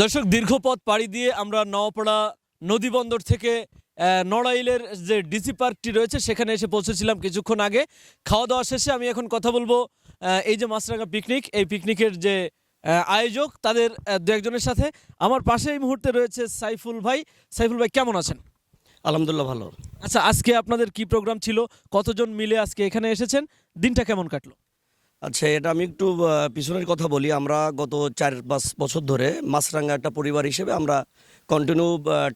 দর্শক দীর্ঘ পথ পাড়ি দিয়ে আমরা নওয়াপাড়া নদী বন্দর থেকে নড়াইলের যে ডিসি পার্কটি রয়েছে সেখানে এসে পৌঁছেছিলাম কিছুক্ষণ আগে। খাওয়া দাওয়া শেষে আমি এখন কথা বলব এই যে মাছরাঙা পিকনিক এই পিকনিকের যে আয়োজক তাদের দু একজনের সাথে। আমার পাশে এই মুহূর্তে রয়েছে সাইফুল ভাই। সাইফুল ভাই কেমন আছেন? আলহামদুলিল্লাহ ভালো। আচ্ছা আজকে আপনাদের কি প্রোগ্রাম ছিল? কতজন মিলে আজকে এখানে এসেছেন? দিনটা কেমন কাটলো? আচ্ছা এটা আমি একটু পিছনের কথা বলি। আমরা গত চার পাঁচ বছর ধরে মাছরাঙ্গা একটা পরিবার হিসেবে আমরা কন্টিনিউ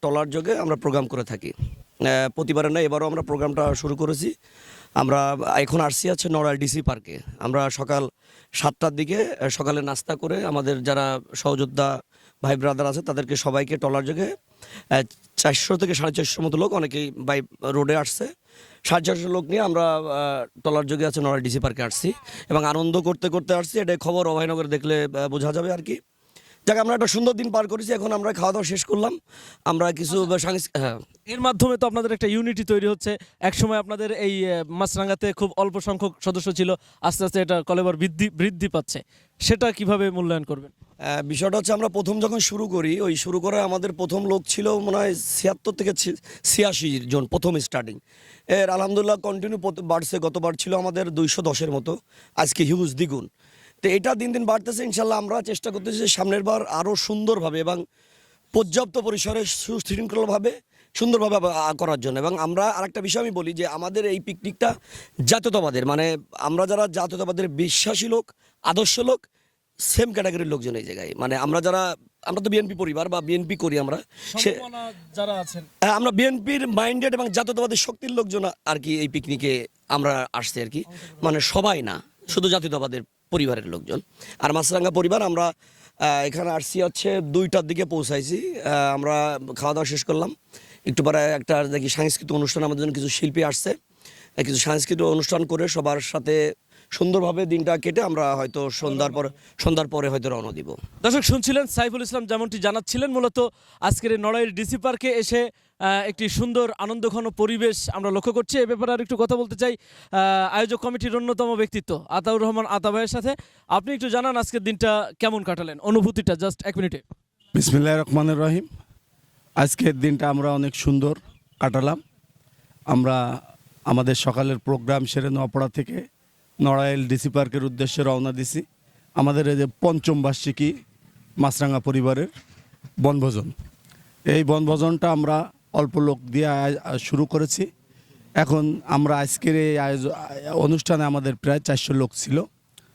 টলার যোগে আমরা প্রোগ্রাম করে থাকি। প্রতিবারে না, এবারও আমরা প্রোগ্রামটা শুরু করেছি। আমরা এখন আসছি আছে নড়াল ডিসি পার্কে। আমরা সকাল সাতটার দিকে সকালে নাস্তা করে আমাদের যারা সহযোদ্ধা ভাই ব্রাদার আছে, তাদেরকে সবাইকে টলার যোগে চারশো থেকে সাড়ে চারশো মতো লোক অনেকেই বাই রোডে আসছে। সাড়ে চারশো লোক নিয়ে আমরা টলার যোগে আছে নড়াই ডিসি পার্কে আসছি। এবং আনন্দ করতে করতে আসছি এটা খবর অভয়নগরে দেখলে বোঝা যাবে আর কি। যাক আমরা একটা সুন্দর দিন পার করেছি এখন আমরা খাওয়া দাওয়া শেষ করলাম। আমরা কিছু সাংস্কৃতিক হ্যাঁ। এর মাধ্যমে তো আপনাদের একটা ইউনিটি তৈরি হচ্ছে। একসময় আপনাদের এই মাছরাঙ্গাতে খুব অল্প সংখ্যক সদস্য ছিল আস্তে আস্তে এটা কলেবর বৃদ্ধি বৃদ্ধি পাচ্ছে। সেটা কীভাবে মূল্যায়ন করবেন? বিষয়টা হচ্ছে আমরা প্রথম যখন শুরু করি ওই শুরু করে আমাদের প্রথম লোক ছিল মনে হয় ছিয়াত্তর থেকে ছিয়াশি জন প্রথম স্টার্টিং এর আলহামদুলিল্লাহ কন্টিনিউ বাড়ছে গতবার ছিল আমাদের দুইশো দশের মতো। আজকে হিউজ দ্বিগুণ। তো এটা দিন দিন বাড়তেছে ইনশাল্লাহ আমরা চেষ্টা করতেছি যে সামনের বার আরও সুন্দরভাবে এবং পর্যাপ্ত পরিসরে সুশৃঙ্খলভাবে সুন্দরভাবে করার জন্য। এবং আমরা আরেকটা বিষয় আমি বলি যে আমাদের এই পিকনিকটা জাতীয়তাবাদের মানে আমরা যারা জাতীয়তাবাদের বিশ্বাসী লোক আদর্শ লোক সেম ক্যাটাগরির লোকজন এই জায়গায়। মানে আমরা যারা আমরা তো বিএনপি পরিবার বা বিএনপি করি আমরা সে যারা আছেন। হ্যাঁ, আমরা বিএনপির মাইন্ডেড এবং জাতীয়তাবাদী শক্তির লোকজন আর কি এই পিকনিকে আমরা আসছি আর কি। মানে সবাই না শুধু জাতীয়তাবাদের পরিবারের লোকজন। আর মাছরাঙ্গা পরিবার, আমরা এখানে আসছি হচ্ছে দুইটার দিকে পৌঁছাইছি। আমরা খাওয়া দাওয়া শেষ করলাম। একটু পরে একটা দেখি সাংস্কৃতিক অনুষ্ঠান, আমাদের জন্য কিছু শিল্পী আসছে। কিছু সাংস্কৃতিক অনুষ্ঠান করে সবার সাথে সুন্দরভাবে দিনটা কেটে আমরা হয়তো সন্ধ্যার পর সন্ধ্যার পরে হয়তো রওনা দিব। দর্শক শুনছিলেন সাইফুল ইসলাম যেমনটি জানাচ্ছিলেন মূলত আজকের এই নড়াইল ডিসি পার্কে এসে একটি সুন্দর আনন্দঘন পরিবেশ আমরা লক্ষ্য করছি। এ ব্যাপারে আর একটু কথা বলতে চাই আয়োজক কমিটির অন্যতম ব্যক্তিত্ব আতাউর রহমান আতা ভাইয়ের সাথে। আপনি একটু জানান আজকের দিনটা কেমন কাটালেন অনুভূতিটা জাস্ট এক মিনিটে। বিসমিল্লাহ রহমানুর রহিম। আজকের দিনটা আমরা অনেক সুন্দর কাটালাম। আমরা আমাদের সকালের প্রোগ্রাম সেরে নোয়াপাড়া থেকে নড়াইল ডিসি পার্কের উদ্দেশ্যে রওনা দিছি। আমাদের এই যে পঞ্চম বার্ষিকী মাছরাঙা পরিবারের বনভোজন। এই বনভোজনটা আমরা অল্প লোক দিয়ে শুরু করেছি। এখন আমরা আজকের এই অনুষ্ঠানে আমাদের প্রায় চারশো লোক ছিল।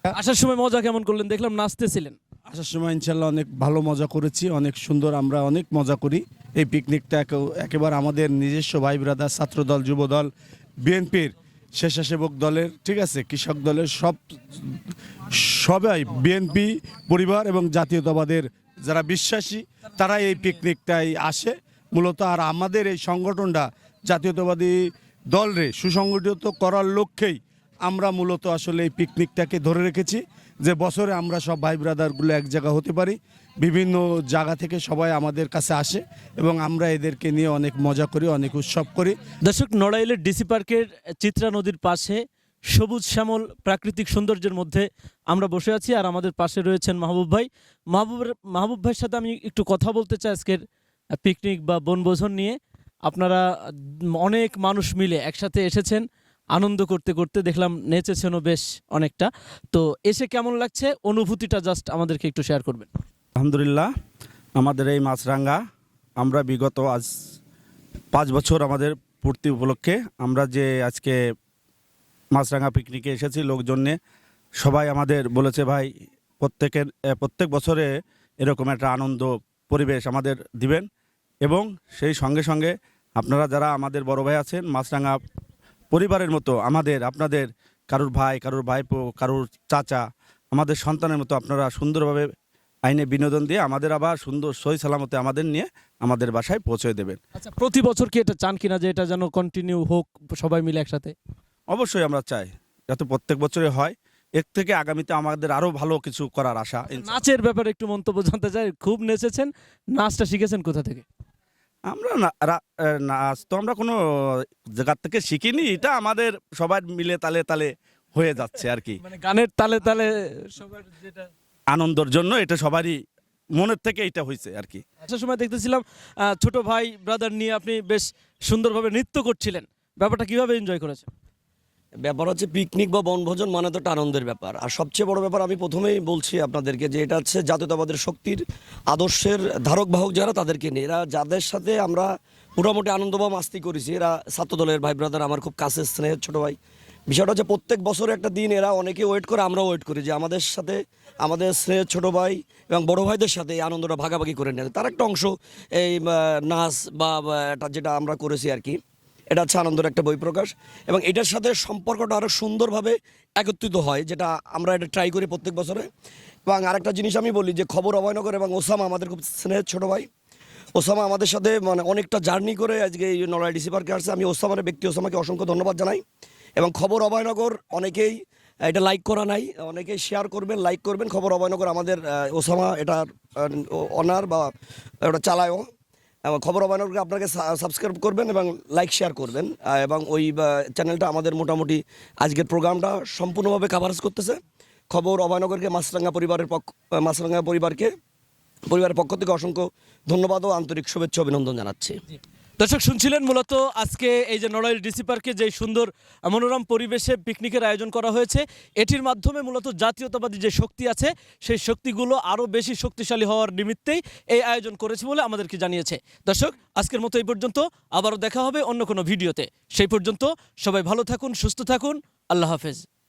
আসার সময় মজা কেমন করলেন? দেখলাম নাচতেছিলেন। আসার সময় ইনশাল্লাহ অনেক ভালো মজা করেছি অনেক সুন্দর আমরা অনেক মজা করি। এই পিকনিকটা একে- একেবারে আমাদের নিজস্ব ভাই ব্রাদার ছাত্রদল যুবদল বিএনপির স্বেচ্ছাসেবক দলের, ঠিক আছে, কৃষক দলের সব, সবাই বিএনপি পরিবার এবং জাতীয়তাবাদের যারা বিশ্বাসী তারা এই পিকনিকটাই আসে। মূলত আর আমাদের এই সংগঠনটা জাতীয়তাবাদী দলরে সুসংগঠিত করার লক্ষ্যেই আমরা মূলত আসলে এই পিকনিকটাকে ধরে রেখেছি যে বছরে আমরা সব ভাই ব্রাদারগুলো এক জায়গা হতে পারি, বিভিন্ন জায়গা থেকে সবাই আমাদের কাছে আসে এবং আমরা এদেরকে নিয়ে অনেক মজা করি, অনেক উৎসব করি। দর্শক, নড়াইলের ডিসি পার্কের চিত্রা নদীর পাশে সবুজ শ্যামল প্রাকৃতিক সৌন্দর্যের মধ্যে আমরা বসে আছি আর আমাদের পাশে রয়েছেন মাহবুব ভাই। মাহবুব মাহবুব ভাইয়ের সাথে আমি একটু কথা বলতে চাই আজকের পিকনিক বা বনভোজন নিয়ে। আপনারা অনেক মানুষ মিলে একসাথে এসেছেন। আনন্দ করতে করতে দেখলাম নেচেছেনও বেশ অনেকটা। তো এসে কেমন লাগছে? অনুভূতিটা জাস্ট আমাদেরকে একটু শেয়ার করবেন। আলহামদুলিল্লাহ, আমাদের এই মাছরাঙ্গা আমরা বিগত আজ পাঁচ বছর আমাদের পূর্তি উপলক্ষে আমরা যে আজকে মাছরাঙ্গা পিকনিকে এসেছি লোকজনে সবাই আমাদের বলেছে, ভাই, প্রত্যেকের প্রত্যেক বছরে এরকম একটা আনন্দ পরিবেশ আমাদের দিবেন। এবং সেই সঙ্গে সঙ্গে আপনারা যারা আমাদের বড় ভাই আছেন মাছরাঙ্গা পরিবারের মতো আমাদের আপনাদের কারুর ভাই কারুর ভাইপো কারুর চাচা আমাদের সন্তানের মতো আপনারা সুন্দরভাবে আইনে বিনোদন দিয়ে আমাদের আবার সুন্দর সই সালামতে আমাদের নিয়ে আমাদের বাসায় পৌঁছে দেবেন। আচ্ছা প্রতি বছর কি এটা চান কিনা যে এটা যেন কন্টিনিউ হোক সবাই মিলে একসাথে? অবশ্যই আমরা চাই যাতে প্রত্যেক বছরে হয়। এর থেকে আগামীতে আমাদের আরও ভালো কিছু করার আশা নাচের ব্যাপারে একটু মন্তব্য জানতে চাই খুব নেচেছেন নাচটা শিখেছেন কোথা থেকে? আমরা নাচ তো আমরা কোনো জায়গার থেকে শিখিনি এটা আমাদের সবার মিলে তালে তালে হয়ে যাচ্ছে আর কি। মানে গানের তালে তালে সবার যেটা আনন্দর জন্য এটা সবারই মনের থেকে এটা হয়েছে আর কি। আসার সময় দেখতেছিলাম আহ, ছোট ভাই ব্রাদার নিয়ে আপনি বেশ সুন্দরভাবে নৃত্য করছিলেন। ব্যাপারটা কীভাবে এনজয় করেছেন? ব্যাপার হচ্ছে পিকনিক বা বনভোজন মানে তো একটা আনন্দের ব্যাপার। আর সবচেয়ে বড় ব্যাপার আমি প্রথমেই বলছি আপনাদেরকে যে এটা হচ্ছে জাতীয়তাবাদের শক্তির আদর্শের ধারক বাহক যারা তাদেরকে নিয়ে। এরা যাদের সাথে আমরা মোটামুটি আনন্দ বা মাস্তি করেছি। এরা ছাত্রদলের ভাই ব্রাদার আমার খুব কাছের স্নেহের ছোটো ভাই। বিষয়টা হচ্ছে প্রত্যেক বছর একটা দিন এরা অনেকে ওয়েট করে, আমরাও ওয়েট করি যে আমাদের সাথে আমাদের স্নেহের ছোটো ভাই এবং বড় ভাইদের সাথে এই আনন্দটা ভাগাভাগি করে নেয়। তার একটা অংশ এই নাচ বা যেটা আমরা করেছি আর কি। এটা হচ্ছে আনন্দের একটা বই প্রকাশ। এবং এটার সাথে সম্পর্কটা আরও সুন্দরভাবে একত্রিত হয়, যেটা আমরা এটা ট্রাই করি প্রত্যেক বছরে। এবং আরেকটা জিনিস আমি বলি যে, খবর অভয়নগর এবং ওসামা আমাদের খুব স্নেহের ছোটো ভাই। ওসামা আমাদের সাথে মানে অনেকটা জার্নি করে আজকে এই নড়াই ডিসি পার্কে আসছে। আমি ওসামার ব্যক্তি, ওসামাকে অসংখ্য ধন্যবাদ জানাই। এবং খবর অভয়নগর অনেকেই এটা লাইক করা নাই। অনেকেই শেয়ার করবেন লাইক করবেন। খবর অভয়নগর আমাদের ওসামা এটা অনার বা ওটা চালায়ও। খবর অবায়নকে আপনাকে সাবস্ক্রাইব করবেন এবং লাইক শেয়ার করবেন। এবং ওই চ্যানেলটা আমাদের মোটামুটি আজকের প্রোগ্রামটা সম্পূর্ণভাবে কাভারেজ করতেছে। খবর অভয়নগরকে মাছরাঙ্গা পরিবারের পক্ষ মাসরাঙ্গা পরিবারকে, পরিবারের পক্ষ থেকে অসংখ্য ধন্যবাদ ও আন্তরিক শুভেচ্ছা অভিনন্দন জানাচ্ছি। দর্শক, শুনছিলেন মূলত আজকে এই যে নড়াইল ডিসি পার্কে যে সুন্দর মনোরম পরিবেশে পিকনিকের আয়োজন করা হয়েছে, এটির মাধ্যমে মূলত জাতীয়তাবাদী যে শক্তি আছে, সেই শক্তিগুলো আরও বেশি শক্তিশালী হওয়ার নিমিত্তেই এই আয়োজন করেছে বলে আমাদেরকে জানিয়েছে। দর্শক, আজকের মতো এই পর্যন্ত, আবারও দেখা হবে অন্য কোনো ভিডিওতে। সেই পর্যন্ত সবাই ভালো থাকুন, সুস্থ থাকুন, আল্লাহ হাফেজ।